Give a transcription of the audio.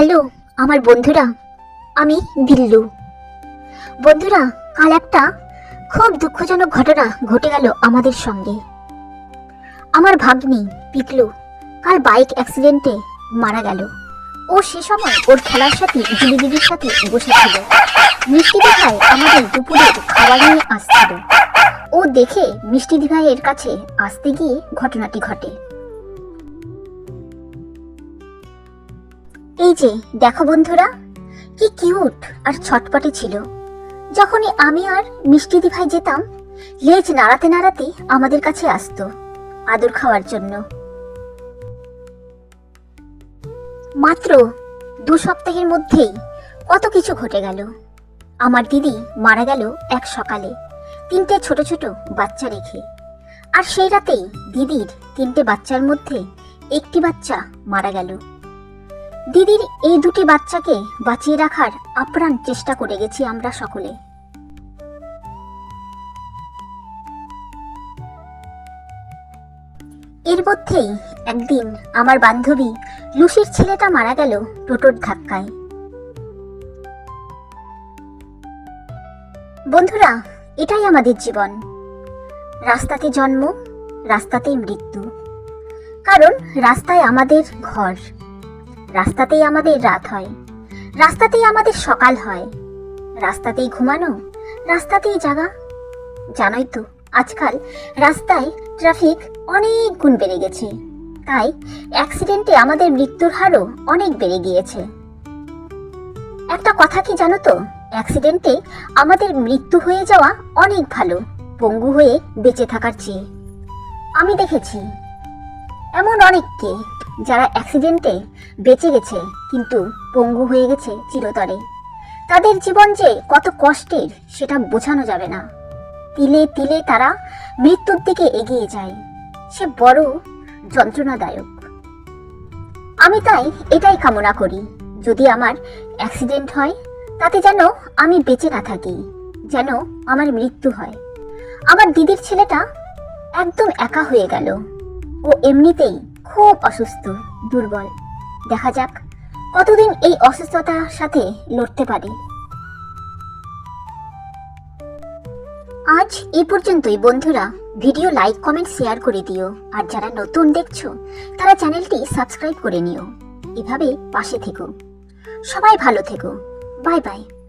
Hello, আমার বন্ধুরা, আমি বিল্লু বন্ধুরা, কাল একটা খুব দুঃখজনক ঘটনা ঘটে গেল আমাদের সঙ্গে। আমার ভাগ্নি, পিকলু কাল বাইক অ্যাক্সিডেন্টে মারা গেল। ও সে সময় ওর খেলার সাথে জুলি দিদির সাথে বসেছিল মিষ্টি দিভাই আমাদের দুপুরের খাবার নিয়ে আসছিল। ও দেখে মিষ্টি দিভাইয়ের কাছে আসতে গিয়ে ঘটনাটি ঘটে। এই যে, দেখো বন্ধুরা, কি কিউট আর ছটপটে ছিল। যখনই আমি আর মিষ্টি দিভাই যেতাম, লেজ নাড়াতে নাড়াতে আমাদের কাছে আসতো আদর খাওয়ার জন্য। মাত্র দু সপ্তাহের মধ্যেই কত কিছু ঘটে গেল। আমার দিদি মারা গেল এক সকালে, তিনটে ছোট ছোট বাচ্চা রেখে। আর সেই রাতেই দিদির তিনটে বাচ্চার মধ্যে একটি বাচ্চা মারা গেল। দিদির এই দুটি বাচ্চাকে বাঁচিয়ে রাখার আপ্রাণ চেষ্টা করে গেছি আমরা সকলে। এর মধ্যেই একদিন আমার বান্ধবী লুসির ছেলেটা মারা গেল টোটোর ধাক্কায়। বন্ধুরা, এটাই আমাদের জীবন। রাস্তাতে জন্ম, রাস্তাতেই মৃত্যু। কারণ রাস্তায় আমাদের ঘর। রাস্তাতেই আমাদের রাত হয়। রাস্তাতেই আমাদের সকাল হয়। রাস্তাতেই ঘুমানো, রাস্তাতেই জাগা। জানোই তো, আজকাল রাস্তায় ট্রাফিক অনেক গুণ বেড়ে গেছে। তাই অ্যাক্সিডেন্টে আমাদের মৃত্যুর হারও অনেক বেড়ে গিয়েছে। একটা কথা কি জানো তো? অ্যাক্সিডেন্টে আমাদের মৃত্যু হয়ে যাওয়া অনেক ভালো, পঙ্গু হয়ে বেঁচে থাকার চেয়ে। আমি দেখেছি, এমন অনেককে যারা অ্যাক্সিডেন্টে বেঁচে গেছে, কিন্তু পঙ্গু হয়ে গেছে চিরতরে। তাদের জীবন যে কত কষ্টের, সেটা বোঝানো যাবে না। তিলে তিলে তারা মৃত্যুর দিকে এগিয়ে যায়। সে বড় যন্ত্রণাদায়ক। আমি তাই এটাই কামনা করি, যদি আমার অ্যাক্সিডেন্ট হয়, তাতে যেন আমি বেঁচে না থাকি, যেন আমার মৃত্যু হয়। আমার দিদির ছেলেটা একদম একা হয়ে গেল। ও এমনিতেই খুব অসুস্থ, দুর্বল। দেখা যাক কতদিন এই অসুস্থতার সাথে লড়তে পারে। আজ এই পর্যন্তই বন্ধুরা। ভিডিও লাইক, কমেন্ট, শেয়ার করে দিও। আর যারা নতুন দেখছ, তারা চ্যানেলটি সাবস্ক্রাইব করে নিও। এভাবে পাশে থেকো। সবাই ভালো থেকো। Bye bye.